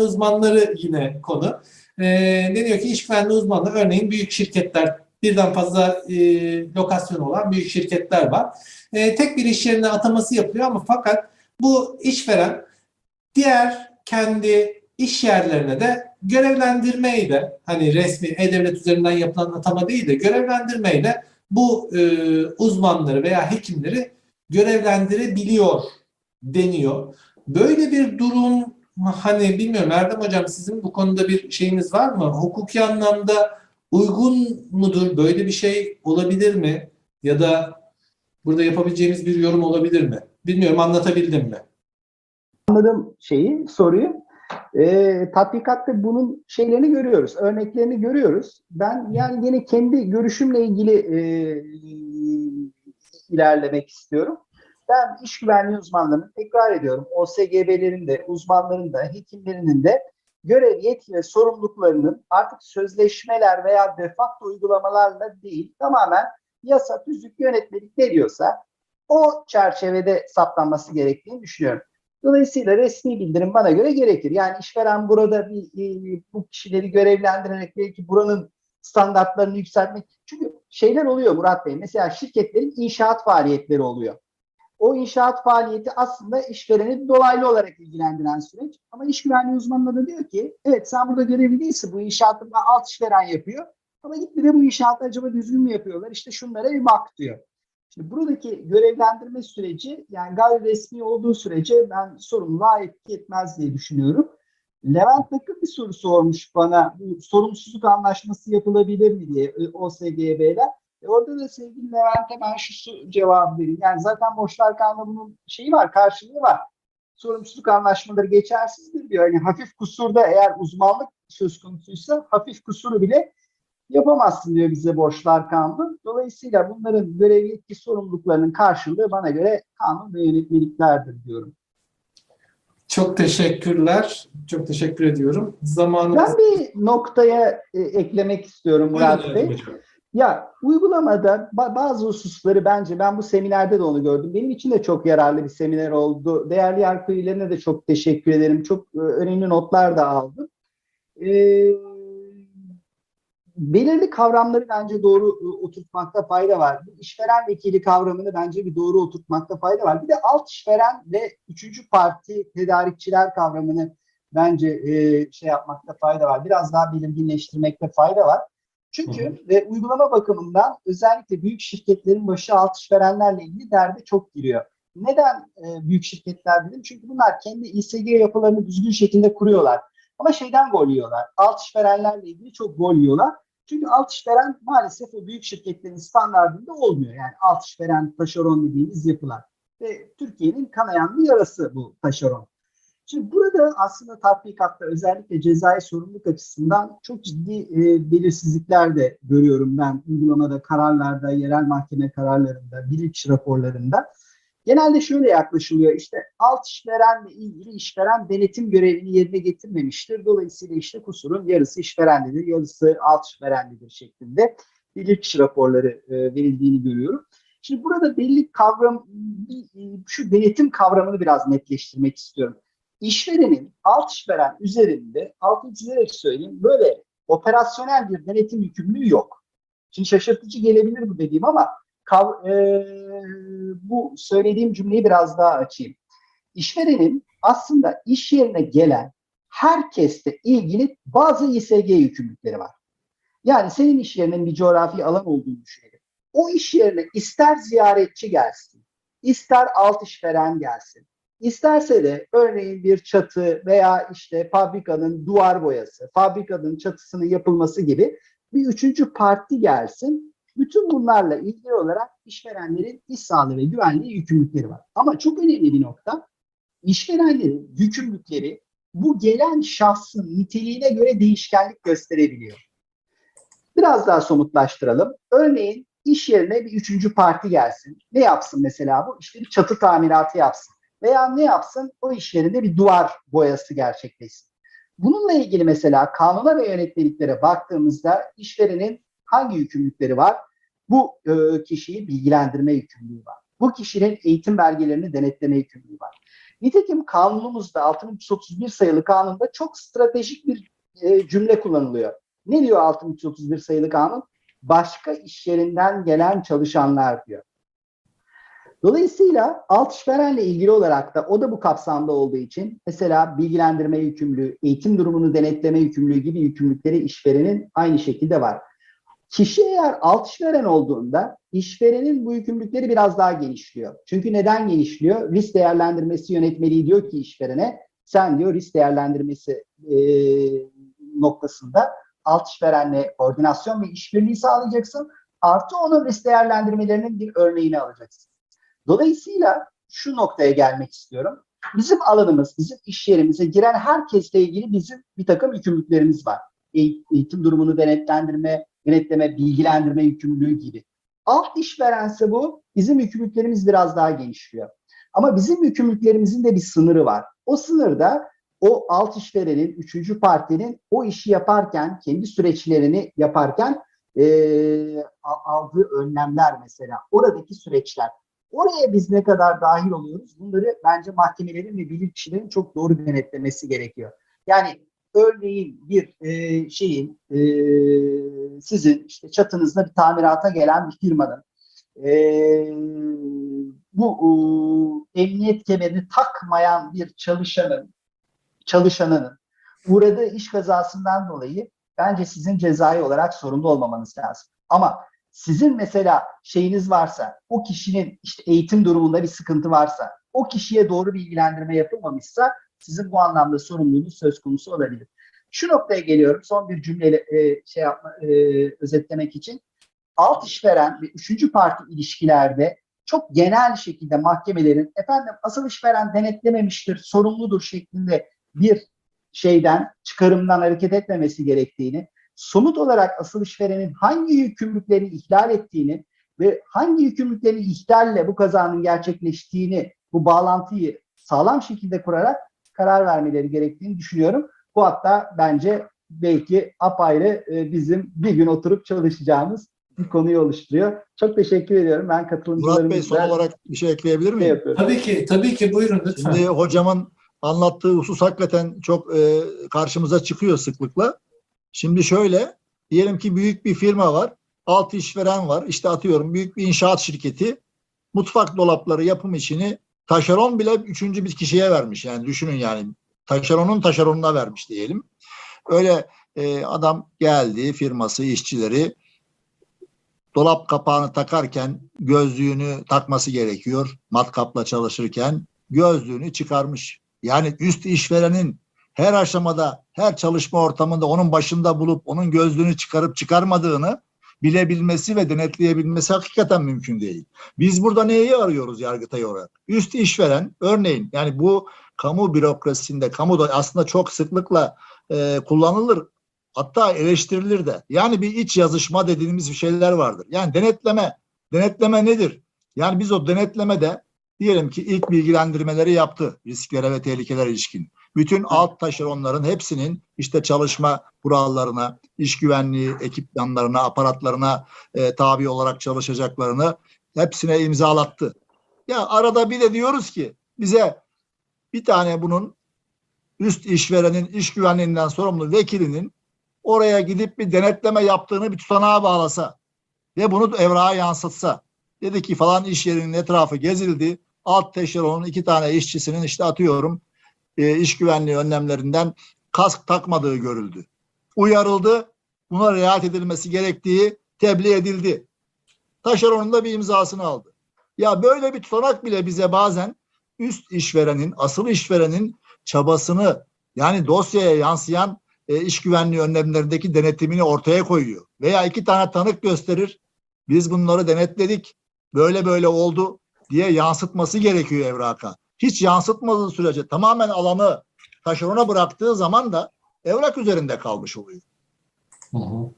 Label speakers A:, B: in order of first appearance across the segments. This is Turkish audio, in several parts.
A: uzmanları yine konu. Ee, ne diyor ki iş güvenliği uzmanlığı örneğin büyük şirketler birden fazla e, lokasyon olan büyük şirketler var. E, tek bir iş yerine ataması yapıyor ama fakat bu işveren diğer kendi iş yerlerine de görevlendirmeyi de hani resmi e-devlet üzerinden yapılan atama değil de görevlendirmeyi de bu e, uzmanları veya hekimleri görevlendirebiliyor deniyor. Böyle bir durum hani bilmiyorum Erdem Hocam sizin bu konuda bir şeyiniz var mı? Hukuki anlamda uygun mudur? Böyle bir şey olabilir mi? Ya da burada yapabileceğimiz bir yorum olabilir mi? Bilmiyorum anlatabildim mi?
B: anladığım şeyi, soruyu. E, tatbikatta bunun şeylerini görüyoruz, örneklerini görüyoruz. Ben yani yine kendi görüşümle ilgili e, ilerlemek istiyorum. Ben iş güvenliği uzmanlarının tekrar ediyorum. OSGB'lerin de, uzmanların da, hekimlerinin de görev, yetki ve sorumluluklarının artık sözleşmeler veya defakto uygulamalarla değil, tamamen yasa, tüzük, yönetmelik ne diyorsa o çerçevede saptanması gerektiğini düşünüyorum. Dolayısıyla resmi bildirim bana göre gerekir. Yani işveren burada bir, bu kişileri görevlendirerek belki buranın standartlarını yükseltmek. Çünkü şeyler oluyor Murat Bey. Mesela şirketlerin inşaat faaliyetleri oluyor. O inşaat faaliyeti aslında işvereni dolaylı olarak ilgilendiren süreç. Ama iş güvenliği uzmanları da diyor ki evet sen burada görevli değilsin. Bu inşaatı alt işveren yapıyor. Ama git bir de bu inşaatı acaba düzgün mü yapıyorlar? İşte şunlara bir bak diyor. Şimdi buradaki görevlendirme süreci yani gayri resmi olduğu sürece ben sorumluluğa etki etmez diye düşünüyorum. Levent Bakır bir soru sormuş bana. Bu sorumsuzluk anlaşması yapılabilir mi diye e, OSGB'ler. E orada da sevgili Levent'e ben şu cevabı vereyim. Yani zaten borçlar kanununun şeyi var, karşılığı var. Sorumsuzluk anlaşmaları geçersizdir diyor. Yani hafif kusurda eğer uzmanlık söz konusuysa hafif kusuru bile yapamazsın diyor bize borçlar kanunu. Dolayısıyla bunların görev yetki sorumluluklarının karşılığı bana göre kanun ve yönetmeliklerdir diyorum.
A: Çok teşekkürler. Çok teşekkür ediyorum. Zamanımız...
B: Ben bir noktaya e, eklemek istiyorum Murat Bey.
A: Hocam.
B: Ya uygulamada ba- bazı hususları bence ben bu seminerde de onu gördüm. Benim için de çok yararlı bir seminer oldu. Değerli yargı üyelerine de çok teşekkür ederim. Çok e, önemli notlar da aldım. Ee, belirli kavramları bence doğru e, oturtmakta fayda var. Bu işveren vekili kavramını bence bir doğru oturtmakta fayda var. Bir de alt işveren ve üçüncü parti tedarikçiler kavramını bence e, şey yapmakta fayda var. Biraz daha belirginleştirmekte fayda var. Çünkü ve uygulama bakımından özellikle büyük şirketlerin başı alt işverenlerle ilgili derde çok giriyor. Neden e, büyük şirketler dedim? Çünkü bunlar kendi İSG yapılarını düzgün şekilde kuruyorlar. Ama şeyden gol yiyorlar. Alt işverenlerle ilgili çok gol yiyorlar. Çünkü alt işveren maalesef o büyük şirketlerin standartında olmuyor. Yani alt işveren, taşeron dediğimiz yapılar. Ve Türkiye'nin kanayan bir yarası bu taşeron. Şimdi burada aslında tatbikatta özellikle cezai sorumluluk açısından çok ciddi e, belirsizlikler de görüyorum ben uygulamada, kararlarda, yerel mahkeme kararlarında, bilirkişi raporlarında. Genelde şöyle yaklaşılıyor işte alt işverenle ilgili işveren denetim görevini yerine getirmemiştir. Dolayısıyla işte kusurun yarısı işverendedir, yarısı alt işverendedir şeklinde bilirkişi raporları e, verildiğini görüyorum. Şimdi burada belli kavram, bir- şu denetim kavramını biraz netleştirmek istiyorum. İşverenin alt işveren üzerinde, altını çizerek söyleyeyim, böyle operasyonel bir denetim yükümlülüğü yok. Şimdi şaşırtıcı gelebilir bu dediğim ama kav- e, bu söylediğim cümleyi biraz daha açayım. İşverenin aslında iş yerine gelen herkesle ilgili bazı İSG yükümlülükleri var. Yani senin iş yerinin bir coğrafi alan olduğunu düşünelim. O iş yerine ister ziyaretçi gelsin, ister alt işveren gelsin, İsterse de örneğin bir çatı veya işte fabrikanın duvar boyası, fabrikanın çatısının yapılması gibi bir üçüncü parti gelsin. Bütün bunlarla ilgili olarak işverenlerin iş sağlığı ve güvenliği yükümlülükleri var. Ama çok önemli bir nokta, işverenlerin yükümlülükleri bu gelen şahsın niteliğine göre değişkenlik gösterebiliyor. Biraz daha somutlaştıralım. Örneğin iş yerine bir üçüncü parti gelsin. Ne yapsın mesela bu? İşte bir çatı tamiratı yapsın veya ne yapsın? O iş yerinde bir duvar boyası gerçekleşsin. Bununla ilgili mesela kanuna ve yönetmeliklere baktığımızda işverenin hangi yükümlülükleri var? Bu e, kişiyi bilgilendirme yükümlülüğü var. Bu kişinin eğitim belgelerini denetleme yükümlülüğü var. Nitekim kanunumuzda 6331 sayılı kanunda çok stratejik bir e, cümle kullanılıyor. Ne diyor 6331 sayılı kanun? Başka iş yerinden gelen çalışanlar diyor. Dolayısıyla alt işverenle ilgili olarak da o da bu kapsamda olduğu için mesela bilgilendirme yükümlülüğü, eğitim durumunu denetleme yükümlülüğü gibi yükümlülükleri işverenin aynı şekilde var. Kişi eğer alt işveren olduğunda işverenin bu yükümlülükleri biraz daha genişliyor. Çünkü neden genişliyor? Risk değerlendirmesi yönetmeliği diyor ki işverene sen diyor risk değerlendirmesi e, noktasında alt işverenle koordinasyon ve işbirliği sağlayacaksın. Artı onun risk değerlendirmelerinin bir örneğini alacaksın. Dolayısıyla şu noktaya gelmek istiyorum. Bizim alanımız, bizim iş yerimize giren herkesle ilgili bizim bir takım yükümlülüklerimiz var. Eğitim durumunu denetlendirme, denetleme, bilgilendirme yükümlülüğü gibi. Alt işverense bu, bizim yükümlülüklerimiz biraz daha genişliyor. Ama bizim yükümlülüklerimizin de bir sınırı var. O sınırda o alt işverenin, üçüncü partinin o işi yaparken, kendi süreçlerini yaparken e, aldığı önlemler mesela, oradaki süreçler. Oraya biz ne kadar dahil oluyoruz? Bunları bence mahkemelerin ve bilirkişilerin çok doğru denetlemesi gerekiyor. Yani örneğin bir e, şeyin e, sizin işte çatınızda bir tamirata gelen bir firmanın e, bu e, emniyet kemerini takmayan bir çalışanın çalışanının uğradığı iş kazasından dolayı bence sizin cezai olarak sorumlu olmamanız lazım. Ama sizin mesela şeyiniz varsa, o kişinin işte eğitim durumunda bir sıkıntı varsa, o kişiye doğru bilgilendirme yapılmamışsa sizin bu anlamda sorumluluğunuz söz konusu olabilir. Şu noktaya geliyorum son bir cümleyle e, şey yapma, e, özetlemek için. Alt işveren ve üçüncü parti ilişkilerde çok genel şekilde mahkemelerin efendim asıl işveren denetlememiştir, sorumludur şeklinde bir şeyden, çıkarımdan hareket etmemesi gerektiğini, somut olarak asıl işverenin hangi yükümlülüklerini ihlal ettiğini ve hangi yükümlülüklerin ihlalle bu kazanın gerçekleştiğini, bu bağlantıyı sağlam şekilde kurarak karar vermeleri gerektiğini düşünüyorum. Bu hatta bence belki apayrı e, bizim bir gün oturup çalışacağımız bir konuyu oluşturuyor. Çok teşekkür ediyorum. Ben katılımcılarımızla...
C: Murat Bey son olarak bir şey ekleyebilir
B: şey
C: miyim?
B: yapıyorum.
A: Tabii ki, tabii ki buyurun lütfen.
C: Şimdi hocamın anlattığı husus hakikaten çok e, karşımıza çıkıyor sıklıkla. Şimdi şöyle, diyelim ki büyük bir firma var, alt işveren var, işte atıyorum büyük bir inşaat şirketi, mutfak dolapları yapım işini taşeron bile üçüncü bir kişiye vermiş. Yani düşünün yani taşeronun taşeronuna vermiş diyelim. Öyle e, adam geldi, firması, işçileri dolap kapağını takarken gözlüğünü takması gerekiyor. Matkapla çalışırken gözlüğünü çıkarmış. Yani üst işverenin her aşamada, her çalışma ortamında onun başında bulup onun gözlüğünü çıkarıp çıkarmadığını bilebilmesi ve denetleyebilmesi hakikaten mümkün değil. Biz burada neyi arıyoruz Yargıtay olarak? Üst işveren örneğin yani bu kamu bürokrasisinde, kamuda aslında çok sıklıkla e, kullanılır hatta eleştirilir de. Yani bir iç yazışma dediğimiz bir şeyler vardır. Yani denetleme, denetleme nedir? Yani biz o denetlemede diyelim ki ilk bilgilendirmeleri yaptı risklere ve tehlikelere ilişkin. Bütün alt taşeronların hepsinin işte çalışma kurallarına, iş güvenliği ekipmanlarına, aparatlarına e, tabi olarak çalışacaklarını hepsine imzalattı. Ya arada bir de diyoruz ki bize bir tane bunun üst işverenin iş güvenliğinden sorumlu vekilinin oraya gidip bir denetleme yaptığını bir tutanağa bağlasa ve bunu evrağa yansıtsa. Dedi ki falan iş yerinin etrafı gezildi. Alt taşeronun iki tane işçisinin işte atıyorum e, iş güvenliği önlemlerinden kask takmadığı görüldü. Uyarıldı. Buna riayet edilmesi gerektiği tebliğ edildi. Taşeronun da bir imzasını aldı. Ya böyle bir tutanak bile bize bazen üst işverenin, asıl işverenin çabasını yani dosyaya yansıyan e, iş güvenliği önlemlerindeki denetimini ortaya koyuyor. Veya iki tane tanık gösterir. Biz bunları denetledik. Böyle böyle oldu diye yansıtması gerekiyor evraka. Hiç yansıtmadığı sürece tamamen alanı taşerona bıraktığı zaman da evrak üzerinde kalmış oluyor.
A: Hı hı.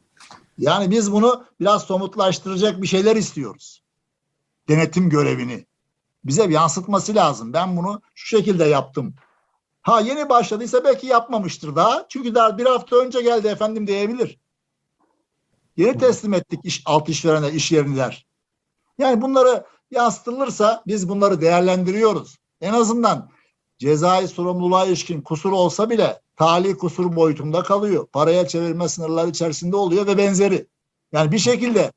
C: Yani biz bunu biraz somutlaştıracak bir şeyler istiyoruz. Denetim görevini. Bize yansıtması lazım. Ben bunu şu şekilde yaptım. Ha yeni başladıysa belki yapmamıştır daha. Çünkü daha bir hafta önce geldi efendim diyebilir. Yeni teslim ettik iş, alt işverene iş yerini der. Yani bunları yansıtılırsa biz bunları değerlendiriyoruz. En azından cezai sorumluluğa ilişkin kusur olsa bile tali kusur boyutunda kalıyor. Paraya çevirme sınırları içerisinde oluyor ve benzeri. Yani bir şekilde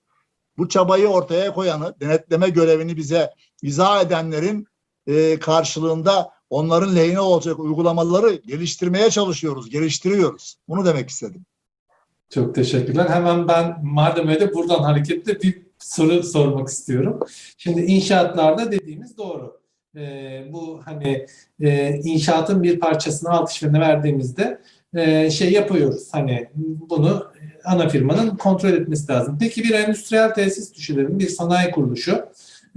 C: bu çabayı ortaya koyanı, denetleme görevini bize izah edenlerin e, karşılığında onların lehine olacak uygulamaları geliştirmeye çalışıyoruz, geliştiriyoruz. Bunu demek istedim.
A: Çok teşekkürler. Hemen ben madem öyle buradan hareketle bir soru sormak istiyorum. Şimdi inşaatlarda dediğimiz doğru. Ee, bu hani e, inşaatın bir parçasını alt işverene verdiğimizde e, şey yapıyoruz. Hani bunu ana firmanın kontrol etmesi lazım. Peki bir endüstriyel tesis düşünelim, bir sanayi kuruluşu,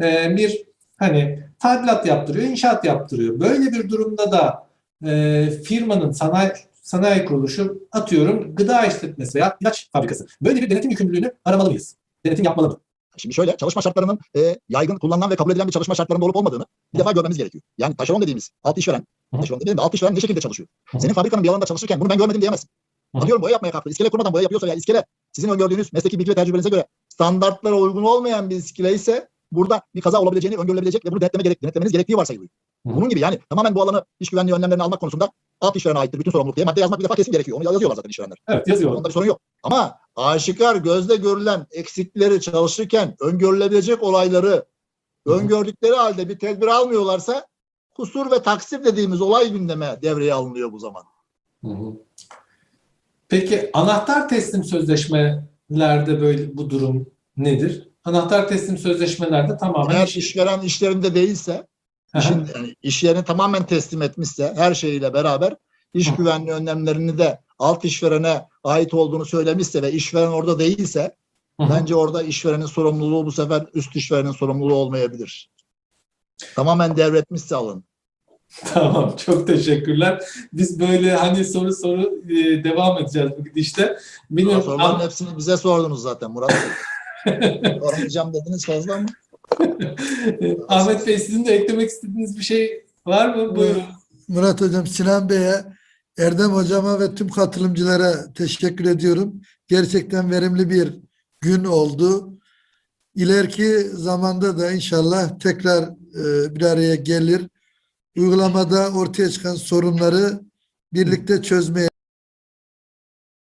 A: e, bir hani tadilat yaptırıyor, inşaat yaptırıyor. Böyle bir durumda da e, firmanın sanayi sanayi kuruluşu atıyorum gıda işletmesi veya ilaç fabrikası. Böyle bir denetim yükümlülüğünü aramalı mıyız? Denetim yapmalı mı?
C: Şimdi şöyle çalışma şartlarının e, yaygın kullanılan ve kabul edilen bir çalışma şartlarında olup olmadığını bir defa görmemiz gerekiyor. Yani taşeron dediğimiz alt işveren, taşeron dediğim de alt işveren ne şekilde çalışıyor? Senin fabrikanın bir alanında çalışırken bunu ben görmedim diyemezsin. Atıyorum boya yapmaya kalktı. İskele kurmadan boya yapıyorsa veya iskele sizin öngördüğünüz mesleki bilgi ve tecrübenize göre standartlara uygun olmayan bir iskele ise burada bir kaza olabileceğini öngörülebilecek ve bunu denetleme gerek, denetlemeniz gerektiği varsayılıyor. Bunun gibi yani tamamen bu alanı iş güvenliği önlemlerini almak konusunda alt işverene aittir bütün sorumluluk diye madde yazmak bir defa kesin gerekiyor. Onu yazıyorlar zaten işverenler.
A: Evet yazıyor.
C: Onda bir sorun yok. Ama aşikar gözle görülen eksikleri çalışırken öngörülebilecek olayları
A: Hı
C: öngördükleri halde bir tedbir almıyorlarsa kusur ve taksir dediğimiz olay gündeme devreye alınıyor bu zaman.
A: Hı hı. Peki anahtar teslim sözleşmelerde böyle bu durum nedir? Anahtar teslim sözleşmelerde tamamen
C: Eğer
A: iş-
C: işveren işlerinde değilse, işin, yani iş yerini tamamen teslim etmişse her şeyiyle beraber iş güvenliği önlemlerini de alt işverene ait olduğunu söylemişse ve işveren orada değilse. Bence orada işverenin sorumluluğu bu sefer üst işverenin sorumluluğu olmayabilir. Tamamen devretmişse alın.
A: Tamam, çok teşekkürler. Biz böyle hani soru soru e, devam edeceğiz bu gidişte. Benim
C: Soruların hepsini bize sordunuz zaten Murat Bey. Sormayacağım dediniz fazla mı?
A: Ahmet Bey sizin de eklemek istediğiniz bir şey var mı? Buyurun.
D: Murat Hocam, Sinan Bey'e, Erdem Hocama ve tüm katılımcılara teşekkür ediyorum. Gerçekten verimli bir gün oldu. İleriki zamanda da inşallah tekrar e, bir araya gelir. Uygulamada ortaya çıkan sorunları birlikte çözmeye